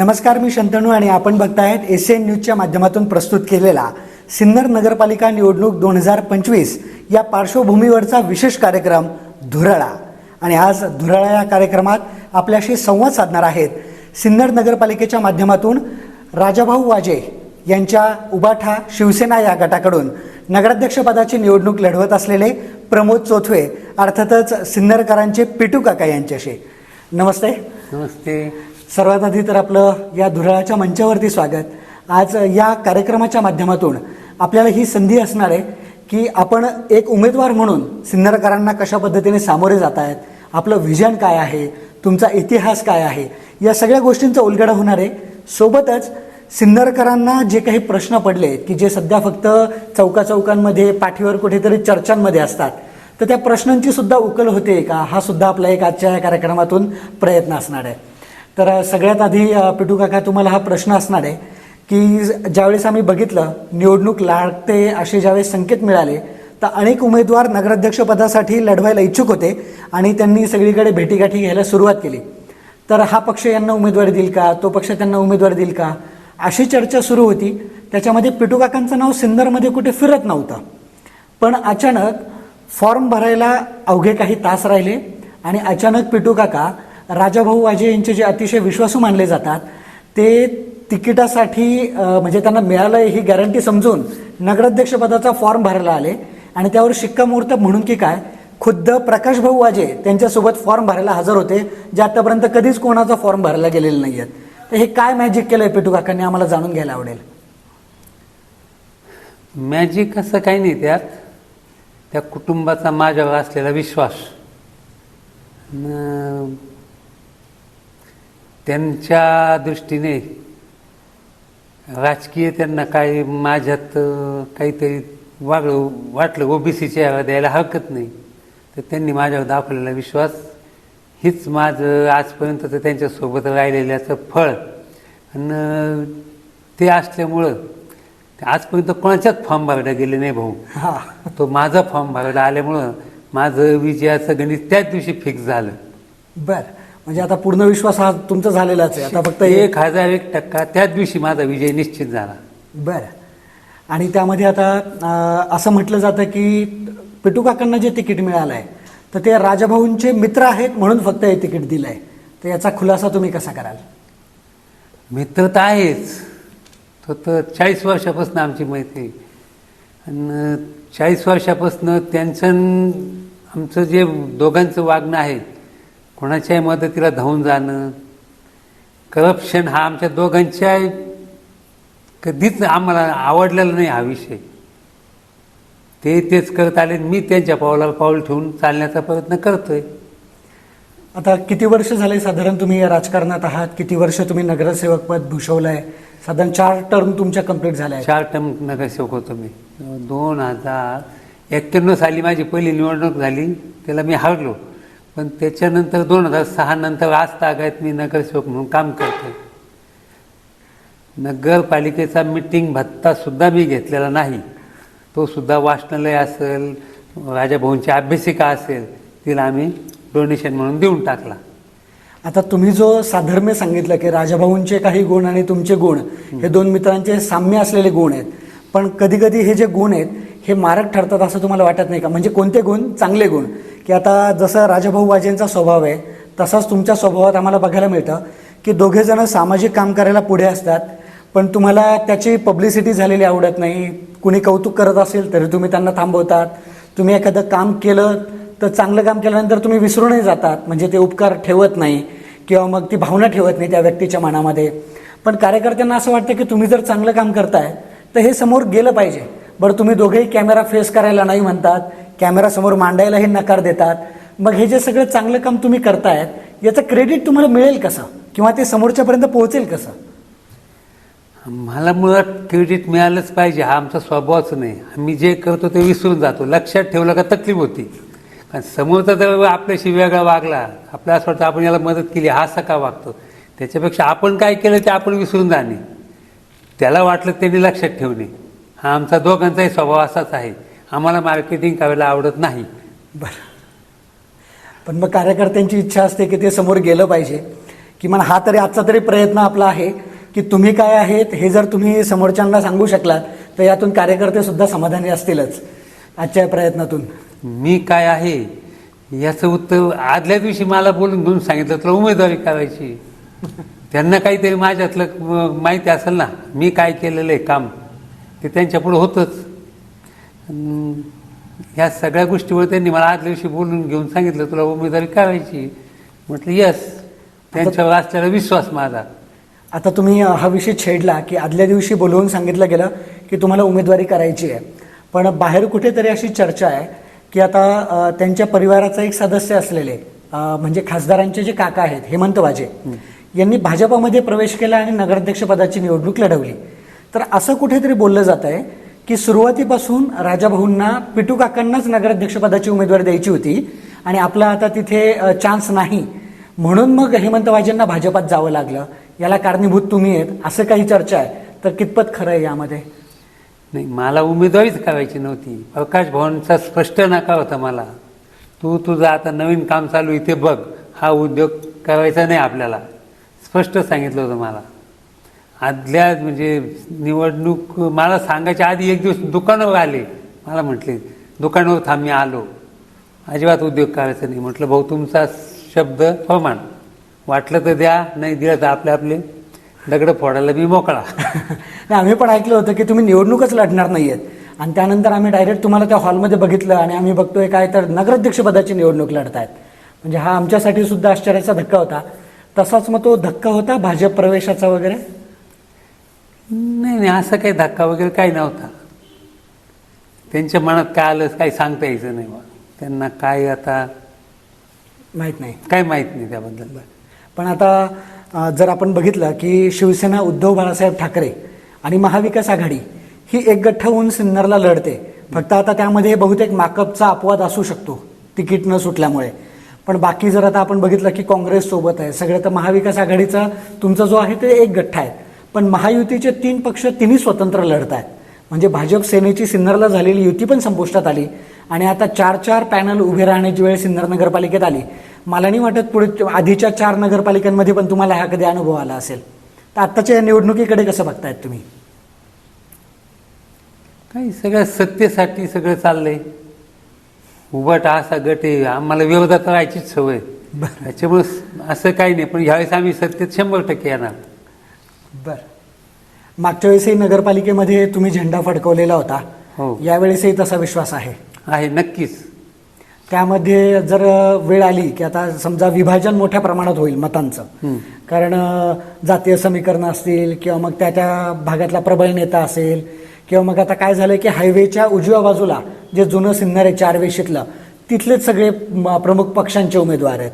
नमस्कार मी शंतनू आणि आपण बघतायत एस एन न्यूजच्या माध्यमातून प्रस्तुत केलेला सिन्नर नगरपालिका निवडणूक दोन हजार पंचवीस या पार्श्वभूमीवरचा विशेष कार्यक्रम धुरळा. आणि आज धुरळा या कार्यक्रमात आपल्याशी संवाद साधणार आहेत सिन्नर नगरपालिकेच्या माध्यमातून राजाभाऊ वाजे यांच्या उबाठा शिवसेना या गटाकडून नगराध्यक्षपदाची निवडणूक लढवत असलेले प्रमोद चोथवे अर्थातच सिन्नरकरांचे पिटू काका यांच्याशी. नमस्ते. नमस्ते. सर्वात आधी तर आपलं या धुराळाच्या मंचावरती स्वागत. आज या कार्यक्रमाच्या माध्यमातून आपल्याला ही संधी असणार आहे की आपण एक उमेदवार म्हणून सिन्नरकरांना कशा पद्धतीने सामोरे जात आहेत आपलं विजन काय आहे तुमचा इतिहास काय आहे या सगळ्या गोष्टींचा उलगडा होणार आहे. सोबतच सिन्नरकरांना जे काही प्रश्न पडले आहेत की जे सध्या फक्त चौका चौकांमध्ये पाठीवर कुठेतरी चर्चांमध्ये असतात तर त्या प्रश्नांची सुद्धा उकल होते का? हा सुद्धा आपला एक आजच्या या कार्यक्रमातून प्रयत्न असणार आहे. तर सगळ्यात आधी पिटू काका तुम्हाला हा प्रश्न असणार आहे की ज्यावेळेस आम्ही बघितलं निवडणूक लागते असे ज्यावेळेस संकेत मिळाले तर अनेक उमेदवार नगराध्यक्षपदासाठी लढवायला इच्छुक होते आणि त्यांनी सगळीकडे भेटीगाठी घ्यायला सुरुवात केली. तर हा पक्ष यांना उमेदवारी देईल का? तो पक्ष त्यांना उमेदवारी देईल का? अशी चर्चा सुरू होती. त्याच्यामध्ये पिटू काकांचं नाव सिन्नरमध्ये कुठे फिरत नव्हतं. पण अचानक फॉर्म भरायला अवघे काही तास राहिले आणि अचानक पिटू काका राजाभाऊ वाजे यांचे जे अतिशय विश्वासू मानले जातात ते तिकिटासाठी म्हणजे त्यांना मिळालं ही गॅरंटी समजून नगराध्यक्षपदाचा फॉर्म भरायला आले. आणि त्यावर शिक्कामोर्तब म्हणून की काय खुद्द प्रकाश भाऊ वाजे त्यांच्यासोबत फॉर्म भरायला हजर होते जे आतापर्यंत कधीच कोणाचा फॉर्म भरायला गेलेले नाही आहेत तर हे काय मॅजिक केलं आहे पिटू काकांनी आम्हाला जाणून घ्यायला आवडेल. मॅजिक असं काही नाही त्यात. त्या कुटुंबाचा माझ्यावर असलेला विश्वास. त्यांच्या दृष्टीने राजकीय त्यांना काही माझ्यात काहीतरी वागलं वाटलं ओबीसीच्या द्यायला हरकत नाही. तर त्यांनी माझ्यावर दाखवलेला विश्वास हीच माझं आजपर्यंत तर त्यांच्यासोबत राहिलेल्याचं फळ. आणि ते असल्यामुळं ते आजपर्यंत कोणाच्याच फॉर्म भरला गेले नाही भाऊ. तो माझा फॉर्म भरायला आल्यामुळं माझं विजयाचं गणित त्याच दिवशी फिक्स झालं. बर. म्हणजे आता पूर्ण विश्वास हा तुमचा झालेलाच आहे. आता फक्त एक एक हजार एक टक्का त्याच दिवशी माझा विजय निश्चित झाला. बर. आणि त्यामध्ये आता अं, असं म्हटलं जातं की पिटू काकांना जे तिकीट मिळालं आहे तर ते राजाभाऊंचे मित्र आहेत म्हणून फक्त हे तिकीट दिलं आहे तर याचा खुलासा तुम्ही कसा कराल? मित्र तर आहेच. तो तर चाळीस वर्षापासून आमची मैत्री आणि चाळीस वर्षापासून त्यांचं आमचं जे दोघांचं वागणं आहे कोणाच्याही मदतीला धावून जाणं करप्शन हा आमच्या दोघांच्या कधीच आम्हाला आवडलेला नाही हा विषय. ते तेच करत आले मी त्यांच्या पावलावर पाऊल ठेवून चालण्याचा प्रयत्न करतोय. आता किती वर्ष झाले साधारण तुम्ही या राजकारणात आहात? किती वर्ष तुम्ही नगरसेवक पद भूषवलंय? साधारण चार टर्म तुमच्या कंप्लीट झाल्या चार टर्म नगरसेवक होतो मी. दोन हजार एक्क्याण्णव साली माझी पहिली निवडणूक झाली. त्याला मी हारलो. पण त्याच्यानंतर दोन हजार सहा नंतर आज तागायत मी नगरसेवक म्हणून काम करतो नगरपालिकेचा मिटिंग भत्ता सुद्धा मी घेतलेला नाही. तो सुद्धा वाचनालय असेल राजाभाऊंची अभ्यासिका असेल तिला आम्ही डोनेशन म्हणून देऊन टाकला. आता तुम्ही जो साधर्म्य सांगितलं की राजाभाऊंचे काही गुण आणि तुमचे गुण हे दोन मित्रांचे साम्य असलेले गुण आहेत. पण कधी कधी हे जे गुण आहेत हे मारक ठरतात असं तुम्हाला वाटत नाही का? म्हणजे कोणते गुण? चांगले गुण. की आता जसं राजाभाऊ वाजेंचा स्वभाव आहे तसाच तुमच्या स्वभावात आम्हाला बघायला मिळतं की दोघेजणं सामाजिक काम करायला पुढे असतात पण तुम्हाला त्याची पब्लिसिटी झालेली आवडत नाही. कुणी कौतुक करत असेल तरी तुम्ही त्यांना थांबवतात. तुम्ही एखादं काम केलं तर चांगलं काम केल्यानंतर तुम्ही विसरूनही जातात. म्हणजे ते उपकार ठेवत नाही किंवा मग ती भावना ठेवत नाही त्या व्यक्तीच्या मनामध्ये. पण कार्यकर्त्यांना असं वाटतं की तुम्ही जर चांगलं काम करताय तर हे समोर गेलं पाहिजे. बरं तुम्ही दोघेही कॅमेरा फेस करायला नाही म्हणतात कॅमेरासमोर मांडायलाही नकार देतात. मग हे जे सगळं चांगलं काम तुम्ही करतायत याचं क्रेडिट तुम्हाला मिळेल कसं? किंवा ते समोरच्यापर्यंत पोहोचेल कसं? मला मुळात क्रेडिट मिळालंच पाहिजे हा आमचा स्वभावच नाही. आम्ही जे करतो ते विसरून जातो. लक्षात ठेवलं का तकलीफ होती. कारण समोरचा जर आपल्याशी वेगळा वागला आपल्याला असं वाटतं आपण याला मदत केली हा सका वागतो. त्याच्यापेक्षा आपण काय केलं ते आपण विसरून जाणे. त्याला वाटलं त्यांनी लक्षात ठेवणे. हा आमचा दोघांचाही स्वभाव असाच आहे. आम्हाला मार्केटिंग करायला आवडत नाही. बरं. पण मग कार्यकर्त्यांची इच्छा असते की ते समोर गेलं पाहिजे. किमान हा तरी आजचा तरी प्रयत्न आपला आहे की तुम्ही काय आहेत हे जर तुम्ही समोरच्यांना सांगू शकलात तर यातून कार्यकर्ते सुद्धा समाधानी असतीलच आजच्या प्रयत्नातून. मी काय आहे? याचं उत्तर आदल्या दिवशी मला बोलून घेऊन सांगितलं तुला उमेदवारी करायची. त्यांना काहीतरी माझ्यातलं माहिती असेल ना मी काय केलेलं आहे काम? ते त्यांच्या पुढे होतंच. ह्या सगळ्या गोष्टीवर त्यांनी मला आदल्या दिवशी बोलून घेऊन सांगितलं तुला उमेदवारी करायची. म्हटलं यस. त्यांच्यावर असलेला विश्वास माझा. आता तुम्ही हा विषय छेडला की आदल्या दिवशी बोलवून सांगितलं गेलं की तुम्हाला उमेदवारी करायची आहे. पण बाहेर कुठेतरी अशी चर्चा आहे की आता त्यांच्या परिवाराचा एक सदस्य असलेले म्हणजे खासदारांचे जे काका आहेत हेमंत वाजे यांनी भाजपामध्ये प्रवेश केला आणि नगराध्यक्षपदाची निवडणूक लढवली. तर असं कुठेतरी बोललं जात आहे की सुरुवातीपासून राजाभाऊंना पिटू काकांनाच नगराध्यक्षपदाची उमेदवारी द्यायची होती आणि आपला आता तिथे चान्स नाही. म्हणून मग हेमंत वाजेंना भाजपात जावं लागलं. याला कारणीभूत तुम्ही आहेत असं काही चर्चा आहे. तर कितपत खरं आहे यामध्ये? नाही मला उमेदवारीच करायची नव्हती. अवकाश भवनचा स्पष्ट नकार होता मला. तू तुझं आता नवीन काम चालू इथे बघ. हा उद्योग करायचा नाही आपल्याला. स्पष्ट सांगितलं होतं मला. आदल्या म्हणजे निवडणूक मला सांगायच्या आधी एक दिवस दुकानावर आले. मला म्हटले दुकानावर थांब मी आलो. अजिबात उद्योग करायचा नाही. म्हटलं भाऊ तुमचा शब्द प्रमाण वाटलं तर द्या नाही दिलं तर आपले आपले. दगडं फोडायला मी मोकळा. नाही आम्ही पण ऐकलं होतं की तुम्ही निवडणूकच लढणार नाही आहेत आणि त्यानंतर आम्ही डायरेक्ट तुम्हाला त्या हॉलमध्ये बघितलं आणि आम्ही बघतोय काय तर नगराध्यक्षपदाची निवडणूक लढतायत. म्हणजे हा आमच्यासाठी सुद्धा आश्चर्याचा धक्का होता. तसाच मग तो धक्का होता भाजप प्रवेशाचा वगैरे. नाही नाही असं काही धक्का वगैरे काही नव्हता. त्यांच्या मनात काय आलं काही सांगता यायचं नाही बा. त्यांना काय आता माहीत नाही. काय माहीत नाही त्याबद्दल. पण आता जर आपण बघितलं की शिवसेना उद्धव बाळासाहेब ठाकरे आणि महाविकास आघाडी ही एक गठ्ठा होऊन सिन्नरला लढते. फक्त आता त्यामध्ये बहुतेक माकपचा अपवाद असू शकतो तिकीट न सुटल्यामुळे. पण बाकी जर आता आपण बघितलं की काँग्रेस सोबत आहे सगळं तर महाविकास आघाडीचा तुमचा जो आहे ते एक गठ्ठा आहे. पण महायुतीचे तीन पक्ष तिन्ही स्वतंत्र लढत आहेत म्हणजे भाजप सेनेची सिन्नरला झालेली युती पण संपुष्टात आली आणि आता चार चार पॅनल उभे राहण्याची वेळ सिन्नर नगरपालिकेत आली. मला नाही वाटत पुढे आधीच्या चार नगरपालिकांमध्ये पण तुम्हाला हा कधी अनुभव आला असेल. तर आत्ताच्या या निवडणुकीकडे कसं बघतायत तुम्ही? काही सगळ्या सत्तेसाठी सगळं चाललंय. उभट असा गट आहे. आम्हाला विरोधात राहायचीच सवय. त्याच्यामुळे असं काही नाही. पण ह्यावेळेस आम्ही सत्तेत शंभर टक्के येणार. बर. मागच्या वेळेसही नगरपालिकेमध्ये तुम्ही झेंडा फडकवलेला होता. हो. यावेळेसही तसा विश्वास आहे? आहे नक्कीच. त्यामध्ये जर वेळ आली की आता समजा विभाजन मोठ्या प्रमाणात होईल मतांचं. कारण जातीय समीकरणं असतील किंवा मग त्या त्या भागातला प्रबळ नेता असेल किंवा मग आता काय झालं की हायवेच्या उजव्या बाजूला जे जुनं सिन्नर आहे चार वेशीतलं तिथलेच सगळे प्रमुख पक्षांचे उमेदवार आहेत.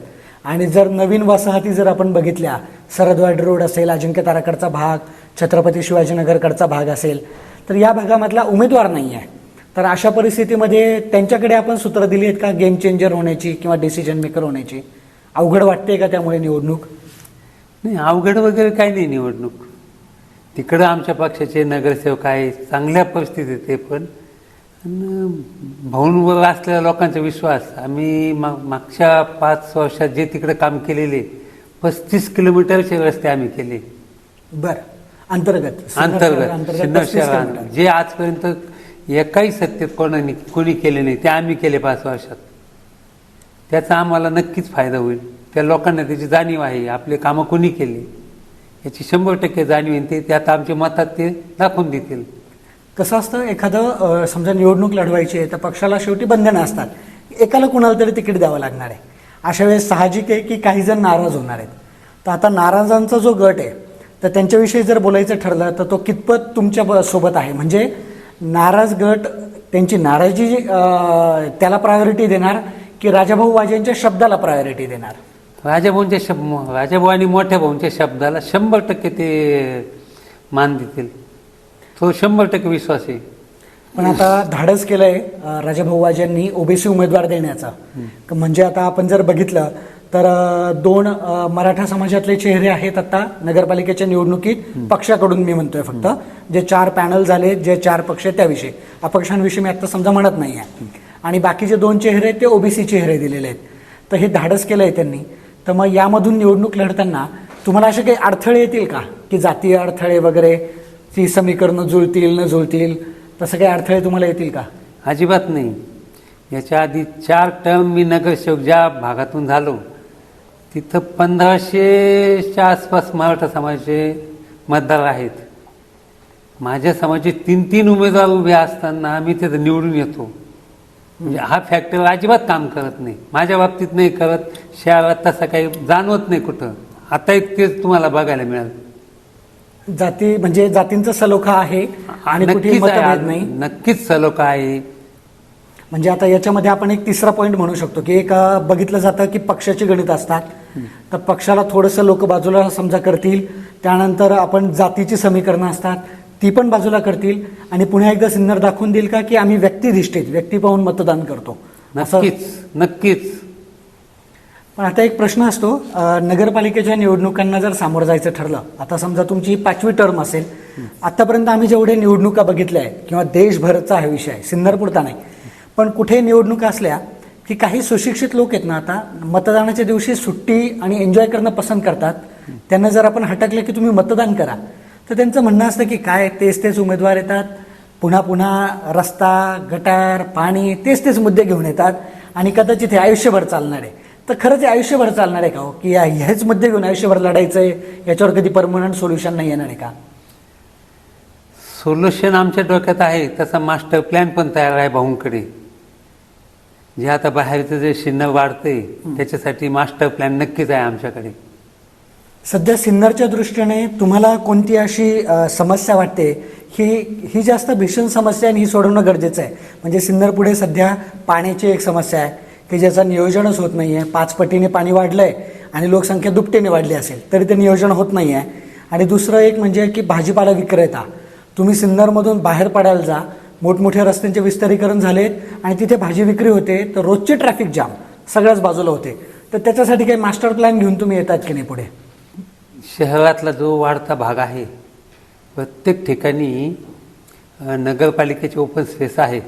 आणि जर नवीन वसाहती जर आपण बघितल्या सरदवाड रोड असेल अजिंक्य ताराकडचा भाग छत्रपती शिवाजीनगरकडचा भाग असेल तर या भागामधला उमेदवार नाही आहे तर अशा परिस्थितीमध्ये त्यांच्याकडे आपण सूत्र दिली आहेत का? गेम चेंजर होण्याची किंवा डिसिजन मेकर होण्याची. अवघड वाटते का त्यामुळे निवडणूक? नाही अवघड वगैरे काही नाही निवडणूक. तिकडं आमच्या पक्षाचे नगरसेवक आहे चांगल्या परिस्थितीत ते पण. भाऊंवर असलेल्या लोकांचा विश्वास. आम्ही मा मागच्या पाच वर्षात जे तिकडे काम केलेले पस्तीस किलोमीटरचे रस्ते आम्ही केले. बर. अंतर्गत. अंतर्गत. शहर सिन्नर 35 शहरात किलोमीटर. जे आजपर्यंत एकाही सत्तेत कोणाने कोणी केले नाही ते आम्ही केले पाच वर्षात. त्याचा आम्हाला नक्कीच फायदा होईल. त्या लोकांना त्याची जाणीव आहे. आपले कामं कोणी केली? याची शंभर टक्के जाणीव आहे ते त्यात आमच्या मतात ते दाखवून देतील. कसं असतं एखादं समजा निवडणूक लढवायची आहे तर पक्षाला शेवटी बंधनं असतात. एकाला कुणाला तरी तिकीट द्यावं लागणार आहे. अशा वेळेस साहजिक आहे की काही जण नाराज होणार आहेत. तर आता नाराजांचा जो गट आहे तर त्यांच्याविषयी जर बोलायचं ठरलं तर तो कितपत तुमच्या ब- सोबत आहे? म्हणजे नाराज गट त्यांची नाराजी त्याला प्रायोरिटी देणार की राजाभाऊ वाजेंच्या शब्दाला प्रायोरिटी देणार? राजाभाऊंच्या शब्द राजाभाऊ आणि मोठ्या भाऊंच्या शब्दाला शंभर टक्के ते मान देतील. तो शंभर टक्के विश्वास आहे. पण आता धाडस केलंय राजाभाऊ वाजेंनी ओबीसी उमेदवार देण्याचा. म्हणजे आता आपण जर बघितलं तर दोन मराठा समाजातले चेहरे आहेत आता नगरपालिकेच्या निवडणुकीत पक्षाकडून मी म्हणतोय फक्त. जे चार पॅनल झाले जे चार पक्ष त्याविषयी. अपक्षांविषयी मी आता समजा म्हणत नाही आहे. आणि बाकीचे दोन चेहरे आहेत ते ओबीसी चेहरे दिलेले आहेत. तर हे धाडस केलंय त्यांनी. तर मग यामधून निवडणूक लढताना तुम्हाला असे काही अडथळे येतील का? की जातीय अडथळे वगैरे ती समीकरणं जुळतील न जुळतील तसं काही अडथळे तुम्हाला येतील का? अजिबात नाही. याच्या आधी चार टर्म मी नगरसेवक ज्या भागातून झालो तिथं पंधराशेच्या आसपास मराठा समाजाचे मतदार आहेत. माझ्या समाजाचे तीन तीन उमेदवार उभे असताना आम्ही तिथं निवडून येतो. म्हणजे हा फॅक्टर अजिबात काम करत नाही. माझ्या बाबतीत नाही करत शहरात तसं काही जाणवत नाही कुठं. आता एक तेच तुम्हाला बघायला मिळालं. जाती म्हणजे जातींचा सलोखा आहे आणि कुठे नक्कीच मतभेद आहे नाही. नक्कीच सलोखा आहे. म्हणजे आता याच्यामध्ये आपण एक तिसरा पॉईंट म्हणू शकतो की एक अं, बघितलं जातं की पक्षाची गणित असतात. तर पक्षाला थोडंसं लोक बाजूला समजा करतील त्यानंतर आपण जातीची समीकरणं असतात ती पण बाजूला करतील. आणि पुन्हा एकदा सिन्नर दाखवून देईल का की आम्ही व्यक्तिनिष्ठित व्यक्ती पाहून मतदान करतो. असं नक्कीच नक्कीच. पण आता एक प्रश्न असतो नगरपालिकेच्या निवडणुकांना जर सामोरं जायचं ठरलं आता समजा तुमची पाचवी टर्म असेल आतापर्यंत आम्ही जेवढे निवडणुका बघितल्या आहेत किंवा देशभरचा हा विषय आहे सिन्नरपुरता नाही पण कुठे निवडणुका असल्या की काही सुशिक्षित लोक आहेत ना आता मतदानाच्या दिवशी सुट्टी आणि एन्जॉय करणं पसंत करतात त्यांना जर आपण हटकलं की तुम्ही मतदान करा तर त्यांचं म्हणणं असतं की काय तेच तेच उमेदवार येतात पुन्हा पुन्हा रस्ता गटार पाणी तेच तेच मुद्दे घेऊन येतात आणि कदाचित हे आयुष्यभर चालणार आहे. तर खरंच हे आयुष्यभर चालणार आहे का हो? की या- हेच मुद्दे घेऊन आयुष्यभर लढायचं आहे याच्यावर कधी परमनंट सोल्युशन नाही येणार आहे का? सोल्युशन आमच्या डोक्यात आहे तसा मास्टर प्लॅन पण तयार आहे भाऊंकडे. जे आता बाहेरचं जे शिन्न वाढतंय त्याच्यासाठी मास्टर प्लॅन नक्कीच आहे आमच्याकडे. सध्या सिन्नरच्या दृष्टीने तुम्हाला कोणती अशी समस्या वाटते? ही ही जास्त भीषण समस्या आहे आणि ही सोडवणं गरजेचं आहे. म्हणजे सिन्नर पुढे सध्या पाण्याची एक समस्या आहे. की ज्याचं नियोजनच होत नाही आहे पाच पटीने पाणी वाढलं आहे आणि लोकसंख्या दुपटीने वाढली असेल तरी ते नियोजन होत नाही आहे आणि दुसरं एक म्हणजे की भाजीपाला विक्रेता. तुम्ही सिन्नरमधून बाहेर पडायला जा. मोठमोठ्या रस्त्यांचे विस्तारीकरण झाले आणि तिथे भाजी विक्री होते तर रोजचे ट्रॅफिक जाम सगळ्याच बाजूला होते. तर त्याच्यासाठी काही मास्टर प्लॅन घेऊन तुम्ही येतात की नाही पुढे? शहरातला जो वाढता भाग आहे प्रत्येक ठिकाणी नगरपालिकेचे ओपन स्पेस आहे.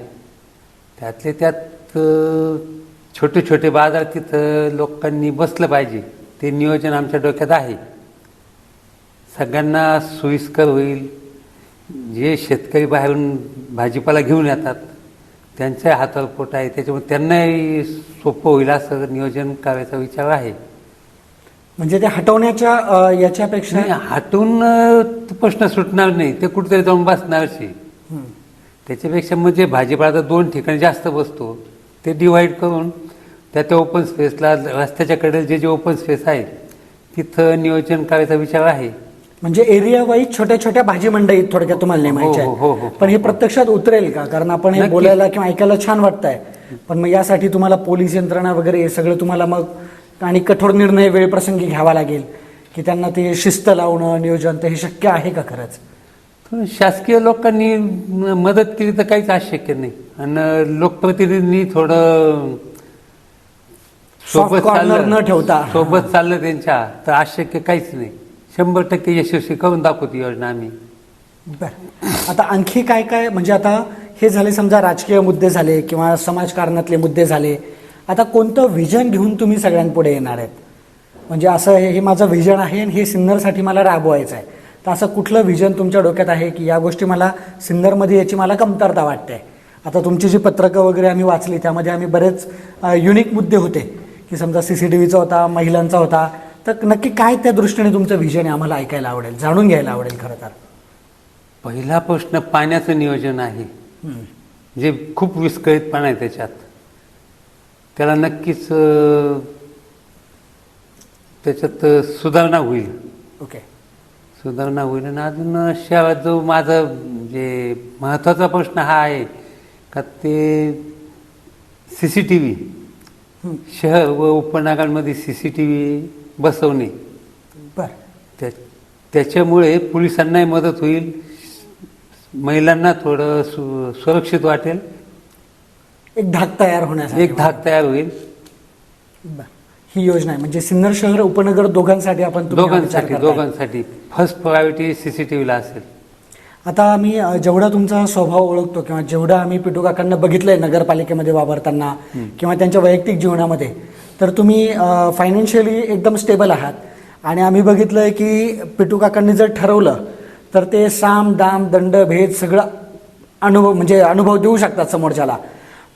त्यातले त्यात छोटे छोटे बाजार तिथं लोकांनी बसलं पाहिजे. ते नियोजन आमच्या डोक्यात आहे. सगळ्यांना सोयीस्कर होईल. जे शेतकरी बाहेरून भाजीपाला घेऊन येतात त्यांच्या हातावर पोट आहे. त्याच्यामुळे त्यांनाही सोपं होईल असं नियोजन करायचा विचार आहे. म्हणजे ते हटवण्याच्या याच्यापेक्षा तो प्रश्न सुटणार नाही. ते कुठेतरी जाऊन. हं. त्याच्यापेक्षा म्हणजे भाजीपाला दोन ठिकाणी जास्त बसतो. ते डिवाईड करून त्या त्या ओपन स्पेसला रस्त्याच्या कडेला जे जे ओपन स्पेस आहे तिथं नियोजन करायचा विचार आहे म्हणजे एरिया वाईज छोट्या छोट्या भाजी मंडईत थोडक्यात तुम्हाला नेमायच्या हो, हो, हो, हो. आहेत. पण हे प्रत्यक्षात उतरेल का कारण आपण हे. बोलायला किंवा ऐकायला छान वाटतंय पण मग यासाठी तुम्हाला पोलीस यंत्रणा वगैरे हे सगळं तुम्हाला मग आणि कठोर निर्णय वेळप्रसंगी घ्यावा लागेल की त्यांना ते शिस्त लावणं नियोजन हे शक्य आहे का खरंच शासकीय लोकांनी म- मदत केली तर काहीच अशक्य नाही आणि लोकप्रतिनिधींनी थोडं Soft corner न ठेवता. सोबत चाललं त्यांच्या. तर अशक्य काहीच नाही. शंभर टक्के यशस्वी करून दाखवतो योजना आम्ही. बर. आता आणखी काय काय म्हणजे आता हे झाले समजा राजकीय मुद्दे झाले किंवा समाजकारणातले मुद्दे झाले आता कोणतं व्हिजन घेऊन तुम्ही सगळ्यांपुढे येणार आहेत? म्हणजे असं हे हे माझं व्हिजन आहे आणि हे सिन्नरसाठी मला राबवायचं आहे. तर असं कुठलं व्हिजन तुमच्या डोक्यात आहे की या गोष्टी मला सिन्नरमध्ये याची मला कमतरता वाटते? आता तुमची जी पत्रकं वगैरे आम्ही वाचली त्यामध्ये आम्ही बरेच युनिक मुद्दे होते. की समजा सी सी टी व्हीचा होता महिलांचा होता तर नक्की काय त्या दृष्टीने तुमचं व्हिजन आहे? आम्हाला ऐकायला आवडेल जाणून घ्यायला आवडेल खरं तर. पहिला प्रश्न पाण्याचं नियोजन आहे. जे खूप विस्कळीतपणा आहे त्याच्यात. त्याला नक्कीच त्याच्यात सुधारणा होईल. ओके. सुधारणा होईल. आणि अजून शहरात जो माझा जे महत्त्वाचा प्रश्न हा आहे का ते सी सी टी व्ही. शहर व उपनगरांमध्ये सी सी टी व्ही बसवणे. बर. त्या त्याच्यामुळे पोलिसांनाही मदत होईल. महिलांना थोडं सु सुरक्षित वाटेल. एक धाक तयार होण्यासाठी. एक धाक तयार होईल. बर. ही योजना आहे. म्हणजे सिन्नर शहर उपनगर दोघांसाठी आपण तुम्ही हा विचार दोघांसाठी करताय. दोघांसाठी. First priority C C T व्हीला असेल. आता आम्ही जेवढा तुमचा स्वभाव ओळखतो किंवा जेवढं आम्ही पिटू काकांना बघितलंय नगरपालिकेमध्ये वावरताना किंवा त्यांच्या वैयक्तिक जीवनामध्ये तर तुम्ही फायनान्शियली एकदम स्टेबल आहात. आणि आम्ही बघितलंय की पिटू काकांनी जर ठरवलं तर ते साम दाम दंड भेद सगळं अनुभव म्हणजे अनुभव देऊ शकतात समोरच्याला.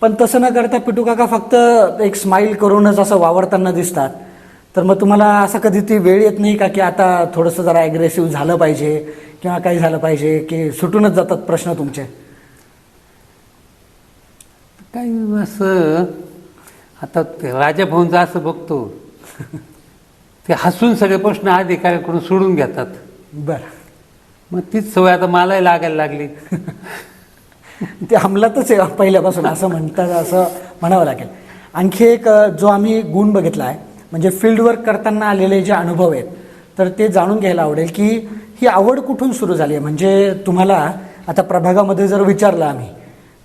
पण तसं न करता पिटू काका फक्त एक स्माईल करूनच असं वावरताना दिसतात. तर मग तुम्हाला असं कधी ती वेळ येत नाही का की आता थोडंसं जरा ॲग्रेसिव्ह झालं पाहिजे? किंवा काही झालं पाहिजे की सुटूनच जातात प्रश्न तुमचे? काही असं आता ते राजा भाऊंचं असं बघतो. ते हसून सगळे प्रश्न अधिकाऱ्याकडून सोडून घेतात. बरं. मग तीच सवय आता मलाही लागायला लागली. ते अंमलातच आहे पहिल्यापासून असं म्हणतात असं म्हणावं लागेल. आणखी एक जो आम्ही गुण बघितला आहे म्हणजे फील्ड वर्क करताना आलेले जे अनुभव आहेत तर ते जाणून घ्यायला आवडेल की ही आवड कुठून सुरू झाली? आहे म्हणजे तुम्हाला आता प्रभागामध्ये जर विचारलं आम्ही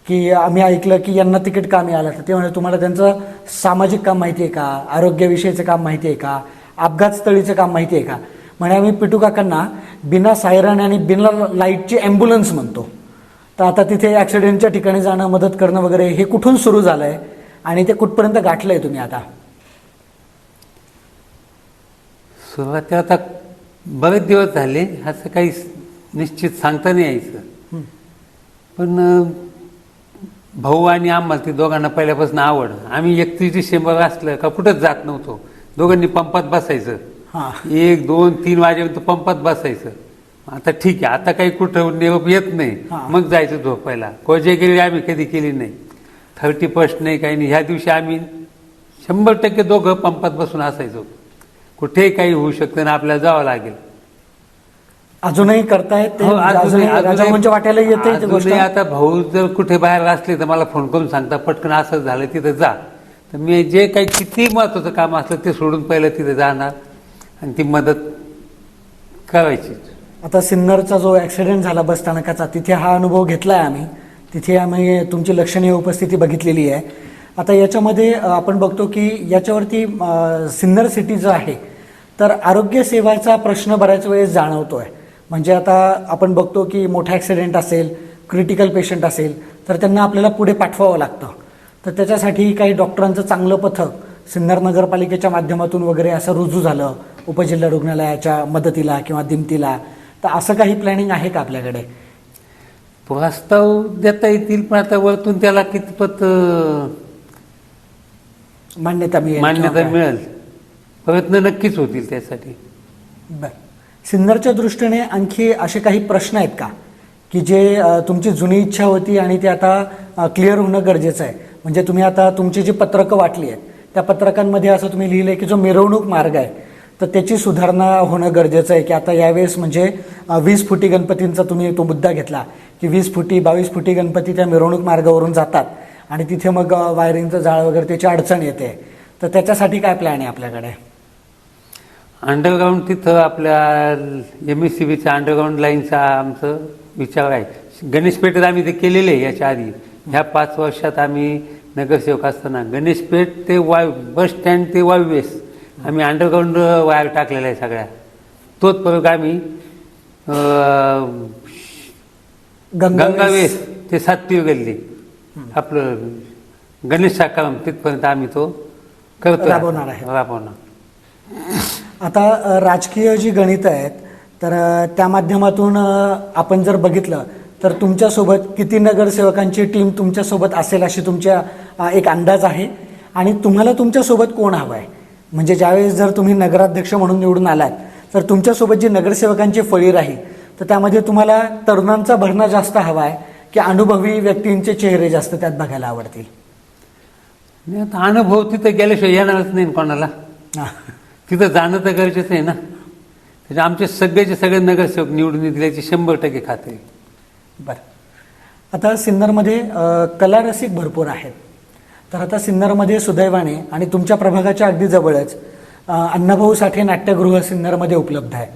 की आम्ही ऐकलं की यांना तिकीट का मिळालं तर ते म्हणजे तुम्हाला त्यांचं सामाजिक काम माहिती आहे का? आरोग्याविषयीचं काम माहिती आहे का अपघातस्थळीचं काम माहिती आहे का? म्हणे आम्ही पिटू काकांना बिना सायरन आणि बिना लाईटची ॲम्ब्युलन्स म्हणतो. तर आता तिथे ॲक्सिडेंटच्या ठिकाणी जाणं मदत करणं वगैरे हे कुठून सुरू झालं आहे आणि ते कुठपर्यंत गाठलं आहे तुम्ही आता? सुरुवातीला आता बरेच दिवस झाले असं काही निश्चित सांगता नाही यायचं. पण भाऊ आणि आम्हाला ती दोघांना पहिल्यापासून आवड. आम्ही एकतीस डिसेंबर असलं का कुठंच जात नव्हतो. दोघांनी पंपात बसायचं. एक दोन तीन वाजेपर्यंत पंपात बसायचं. आता ठीक आहे आता काही कुठं निरोप येत नाही. मग जायचं झोपायला. कोजेगिरी आम्ही कधी केली नाही. थर्टी फर्स्ट नाही काही नाही. ह्या दिवशी आम्ही शंभर टक्के दोघं पंपात बसून असायचो. कुठेही काही होऊ शकतं ना आपल्याला जावं लागेल. अजूनही करतायत ते? हो, म्हणजे अजूनही वाट्याला येते ती गोष्ट? अजूनही आता भाऊ जर कुठे बाहेर असले तर मला फोन करून सांगता पटकन असं झालं तिथं जा. तर मी जे काही किती महत्वाचं काम असलं ते सोडून पहिलं तिथे जाणार आणि ती मदत करायची. आता सिन्नरचा जो ॲक्सिडेंट झाला बस स्थानकाचा तिथे हा अनुभव घेतलाय आम्ही. तिथे आम्ही तुमची लक्षणीय उपस्थिती बघितलेली आहे. आता याच्यामध्ये आपण बघतो की याच्यावरती सिन्नर सिटी जो आहे तर आरोग्य सेवाचा प्रश्न बऱ्याच वेळेस जाणवतो आहे म्हणजे आता आपण बघतो की मोठा ॲक्सिडेंट असेल क्रिटिकल पेशंट असेल तर त्यांना आपल्याला पुढे पाठवावं लागतं. तर त्याच्यासाठी काही डॉक्टरांचं चांगलं पथक सिन्नर नगरपालिकेच्या माध्यमातून वगैरे असं रुजू झालं उपजिल्हा रुग्णालयाच्या मदतीला किंवा दिमतीला तर असं काही प्लॅनिंग आहे का आपल्याकडे? प्रस्ताव देता येतील पण आता वरतून त्याला कितपत मान्यता मिळेल. मान्यता? मिळेल. प्रयत्न नक्कीच होतील त्यासाठी. बरं. सिन्नरच्या दृष्टीने आणखी असे काही प्रश्न आहेत का? की जे तुमची जुनी इच्छा होती आणि ते आता क्लिअर होणं गरजेचं आहे. म्हणजे तुम्ही आता तुमची जी पत्रकं वाटली आहेत त्या पत्रकांमध्ये असं तुम्ही लिहिलं आहे की जो मिरवणूक मार्ग आहे तर त्याची सुधारणा होणं गरजेचं आहे. की आता यावेळेस म्हणजे वीस फुटी गणपतींचा तुम्ही तो मुद्दा घेतला की वीस फुटी बावीस फुटी गणपती त्या मिरवणूक मार्गावरून जातात. आणि तिथे मग वायरिंगचं जाळ वगैरे त्याची अडचण येते. तर त्याच्यासाठी काय प्लॅन आहे आपल्याकडे? अंडरग्राऊंड तिथं आपल्या एम एस सी बीच्या अंडरग्राऊंड लाईनचा आमचं विचार आहे. गणेशपेठेत आम्ही ते केलेले आहे याच्या आधी. ह्या पाच वर्षात आम्ही नगरसेवक असताना गणेशपेठ ते वायू बस स्टँड ते वायवेस आम्ही अंडरग्राऊंड वायर टाकलेला आहे सगळ्या. तोच प्रयोग आम्ही गंगावेस. ते सातवी गल्ली. आपलं गणेश शाखा तिथपर्यंत आम्ही तो करतो राबवणार आहे. राबवणार. आता राजकीय जी गणितं आहेत तर त्या माध्यमातून आपण जर बघितलं तर तुमच्यासोबत किती नगरसेवकांची टीम तुमच्यासोबत असेल अशी तुमच्या एक अंदाज आहे? आणि तुम्हाला तुमच्यासोबत कोण हवं आहे म्हणजे ज्यावेळेस जर तुम्ही नगराध्यक्ष म्हणून निवडून आलात तर तुमच्यासोबत जी नगरसेवकांची फळी राहील तर त्यामध्ये तुम्हाला तरुणांचा भरणा जास्त हवा आहे की अनुभवी व्यक्तींचे चेहरे जास्त त्यात बघायला आवडतील. आता अनुभव तिथं गेल्याशिवाय येणारच नाही ना कोणाला. तिथं जाणं तर गरजेचं आहे ना. त्याच्या आमचे सगळेचे सगळे नगरसेवक निवडून येतील याची शंभर टक्के खात्री. बरं. आता सिन्नरमध्ये कलारसिक भरपूर आहेत. तर आता सिन्नरमध्ये सुदैवाने आणि तुमच्या प्रभागाच्या अगदी जवळच अण्णाभाऊ साठे नाट्यगृह सिन्नरमध्ये उपलब्ध आहे.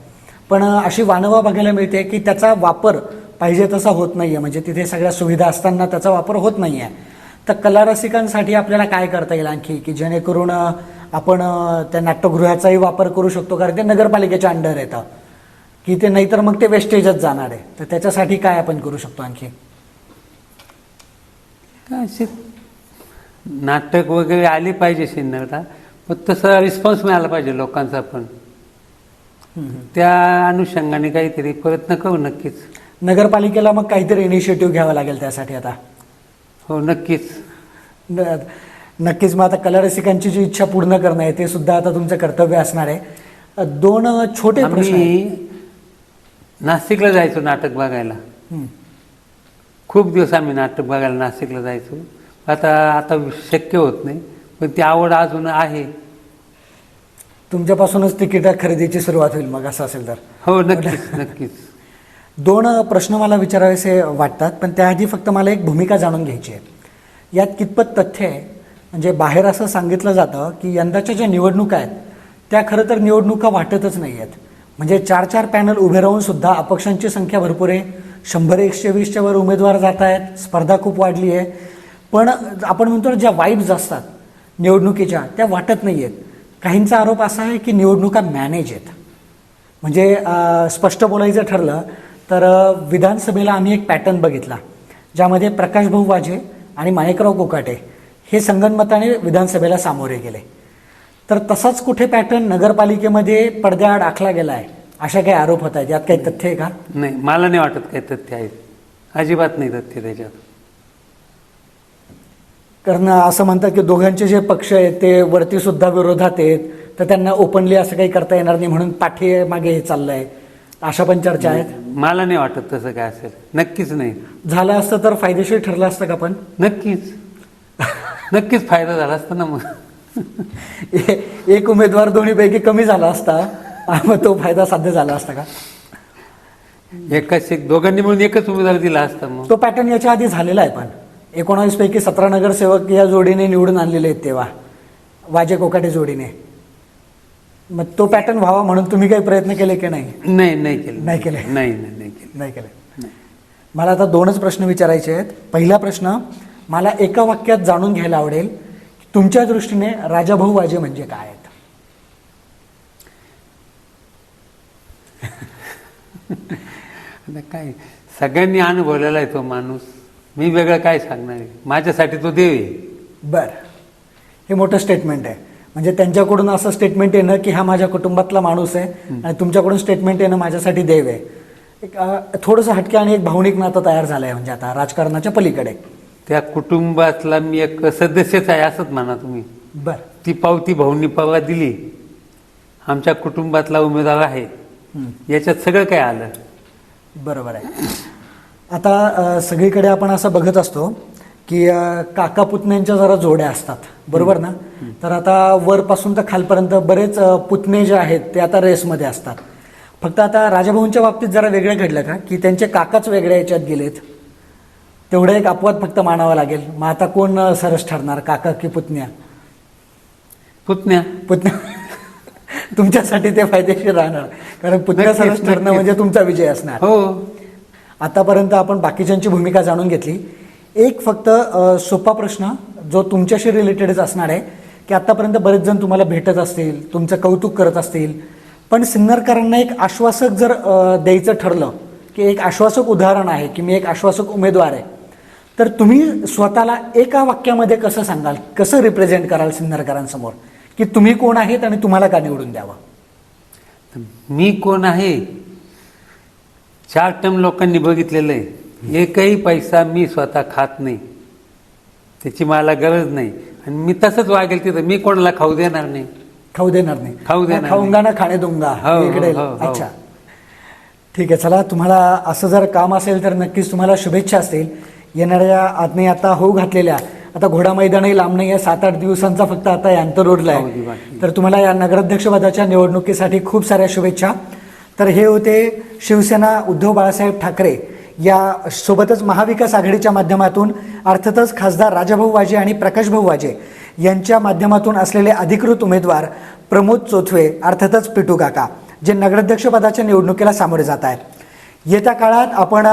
पण अशी वानवा बघायला मिळते की त्याचा वापर पाहिजे तसा होत नाही आहे म्हणजे तिथे सगळ्या सुविधा असताना त्याचा वापर होत नाही आहे तर कलारसिकांसाठी आपल्याला काय करता येईल आणखी? की जेणेकरून आपण त्या नाट्यगृहाचाही वापर करू शकतो कारण ते नगरपालिकेच्या अंडर येतं की ते नाहीतर मग ते वेस्टेजच जाणार आहे. तर त्याच्यासाठी काय आपण करू शकतो आणखी? असे नाटक वगैरे आले पाहिजे सिन्नरला. पण तसा रिस्पॉन्स मिळाला पाहिजे लोकांचा पण. त्या अनुषंगाने काहीतरी प्रयत्न करू नक्कीच. नगरपालिकेला मग काहीतरी इनिशिएटिव्ह घ्यावा लागेल त्यासाठी आता. हो नक्कीच. न- नक्कीच मग आता कला रसिकांची जी इच्छा पूर्ण करणं आहे ते सुद्धा आता तुमचं कर्तव्य असणार आहे. अ, दोन अ, छोटे प्रश्न आहेत. आम्ही नाशिकला जायचो नाटक बघायला. हं. खूप दिवस आम्ही नाटक बघायला नाशिकला जायचो. आता आता शक्य होत नाही पण ती आवड अजून आहे. तुमच्यापासूनच तिकीट खरेदीची सुरुवात होईल मग असं असेल तर. हो नक्कीच नक्कीच. दोन प्रश्न मला विचारावेसे वाटतात पण त्याआधी फक्त मला एक भूमिका जाणून घ्यायची आहे. यात कितपत तथ्य आहे? म्हणजे बाहेर असं सांगितलं जातं की यंदाच्या ज्या निवडणुका आहेत त्या खरं तर निवडणुका वाटतच नाही आहेत म्हणजे चार चार पॅनल उभे राहून सुद्धा अपक्षांची संख्या भरपूर आहे. शंभर एकशे वीसच्या वर उमेदवार जात आहेत स्पर्धा खूप वाढली आहे. पण आपण म्हणतो ना, ज्या वाईब्स असतात निवडणुकीच्या त्या वाटत नाही आहेत काहींचा आरोप असा आहे की निवडणुका मॅनेज आहेत. म्हणजे स्पष्ट बोलायचं ठरलं तर विधानसभेला आम्ही एक पॅटर्न बघितला ज्यामध्ये प्रकाशभाऊ वाजे आणि माणिकराव कोकाटे हे संगनमताने विधानसभेला सामोरे गेले. तर तसाच कुठे पॅटर्न नगरपालिकेमध्ये पडद्याआड आखला गेला आहे अशा काही आरोप होत आहेत यात काही तथ्य आहे का? नाही मला नाही वाटत काही तथ्य आहेत. अजिबात नाही तथ्य त्याच्यात. कारण असं म्हणतात की दोघांचे जे पक्ष आहेत ते वरती सुद्धा विरोधात आहेत तर त्यांना ओपनली असं काही करता येणार नाही म्हणून पाठी मागे हे चाललंय. अशा पण चर्चा आहेत. मला नाही वाटत तसं काय असेल. नक्कीच नाही. झालं असतं तर फायदेशीर ठरलं असतं का पण? नक्कीच. नक्कीच फायदा झाला असता ना मग. ए- एक उमेदवार दोन्हीपैकी कमी झाला असता. मग तो फायदा साध्य झाला असता का? एकाच एक दोघांनी मिळून एकच उमेदवार दिला असता मग. तो पॅटर्न याच्या आधी झालेला आहे पण. एकोणावीस पैकी सतरा नगरसेवक या जोडीने निवडून आणलेले आहेत तेव्हा. वाजे कोकाटे जोडीने. मग तो पॅटर्न व्हावा म्हणून तुम्ही काही प्रयत्न केले की नाही? नाही नाही केलं. नाही केलं. नाही नाही नाही केलं. नाही केले. मला आता दोनच प्रश्न विचारायचे आहेत. पहिला प्रश्न मला एका वाक्यात जाणून घ्यायला आवडेल तुमच्या दृष्टीने राजाभाऊ वाजे म्हणजे काय आहेत? काय सगळ्यांनी अनुभवलेला आहे तो माणूस. मी वेगळं काय सांगणार आहे? माझ्यासाठी तो देव आहे. बर. हे मोठं स्टेटमेंट आहे. म्हणजे त्यांच्याकडून असं स्टेटमेंट येणं की हा माझ्या कुटुंबातला माणूस आहे आणि तुमच्याकडून स्टेटमेंट येणं माझ्यासाठी देव आहे. एक थोडंसं हटके आणि एक भावनिक नातं तयार झालं आहे म्हणजे आता राजकारणाच्या पलीकडे. त्या कुटुंबातला मी एक सदस्यच आहे असंच म्हणा तुम्ही. बर. ती पावती भाऊनी परवा दिली. आमच्या कुटुंबातला उमेदवार आहे. याच्यात सगळं काय आलं? बरोबर आहे. आता सगळीकडे आपण असं बघत असतो की काका पुतण्यांच्या जरा जोड्या असतात. बरोबर ना? तर आता वरपासून तर खालपर्यंत बरेच पुतणे जे आहेत ते आता रेसमध्ये असतात. फक्त आता राजाभाऊंच्या बाबतीत जरा वेगळं घडलं का? की त्यांचे काकाच वेगळ्या याच्यात गेलेत. तेवढं एक अपवाद फक्त मानावा लागेल. मग आता कोण सरस ठरणार? काका की पुतण्या? पुतण्या. पुतण्या. तुमच्यासाठी ते फायदेशीर राहणार. कारण पुतण्या सरस ठरणं. म्हणजे तुमचा विजय असणार. हो. आतापर्यंत आपण बाकीच्यांची भूमिका जाणून घेतली. एक फक्त सोपा प्रश्न जो तुमच्याशी रिलेटेडच असणार आहे की आतापर्यंत बरेच जण तुम्हाला भेटत असतील तुमचं कौतुक करत असतील पण सिन्नरकरांना एक आश्वासक जर द्यायचं ठरलं की एक आश्वासक उदाहरण आहे की मी एक आश्वासक उमेदवार आहे तर तुम्ही स्वतःला एका वाक्यामध्ये कसं सांगाल कसं रिप्रेझेंट कराल सिन्नरकरांसमोर? की तुम्ही कोण आहेत आणि तुम्हाला का निवडून द्यावं? मी कोण आहे? चार टर्म लोकांनी बघितलेलं आहे. एकही पैसा मी स्वतः खात नाही. त्याची मला गरज नाही. आणि मी तसंच वागेल तिथं. मी कोणाला खाऊ देणार नाही. खाऊ देणार नाही. खाऊ देणार खाऊंगा ना खाणे दूंगा हो, इकडे हो, हो. अच्छा. ठीक आहे चला तुम्हाला असं जर काम असेल तर नक्कीच तुम्हाला शुभेच्छा असतील. येणाऱ्या आजने आता होऊ घातलेल्या. आता घोडा मैदानही लांब नाही आहे सात आठ दिवसांचा फक्त आता उरलं अवधी आहे. तर तुम्हाला या नगराध्यक्षपदाच्या निवडणुकीसाठी खूप साऱ्या शुभेच्छा. तर हे होते शिवसेना उद्धव बाळासाहेब ठाकरे. या सोबतच महाविकास आघाडीच्या माध्यमातून अर्थातच खासदार राजाभाऊ वाजे आणि प्रकाशभाऊ वाजे यांच्या माध्यमातून असलेले अधिकृत उमेदवार प्रमोद चोथवे अर्थातच पिटू काका जे नगराध्यक्षपदाच्या निवडणुकीला सामोरे जात आहेत. येत्या काळात आपण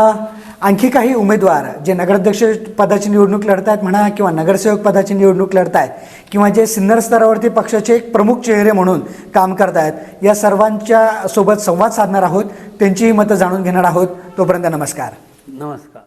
आणखी काही उमेदवार जे नगराध्यक्ष पदाची निवडणूक लढतायत म्हणा किंवा नगरसेवक पदाची निवडणूक लढतायत किंवा जे सिन्नर स्तरावरती पक्षाचे एक प्रमुख चेहरे म्हणून काम करतायत या सर्वांच्या सोबत संवाद साधणार आहोत. त्यांचीही मतं जाणून घेणार आहोत. तोपर्यंत नमस्कार. नमस्कार.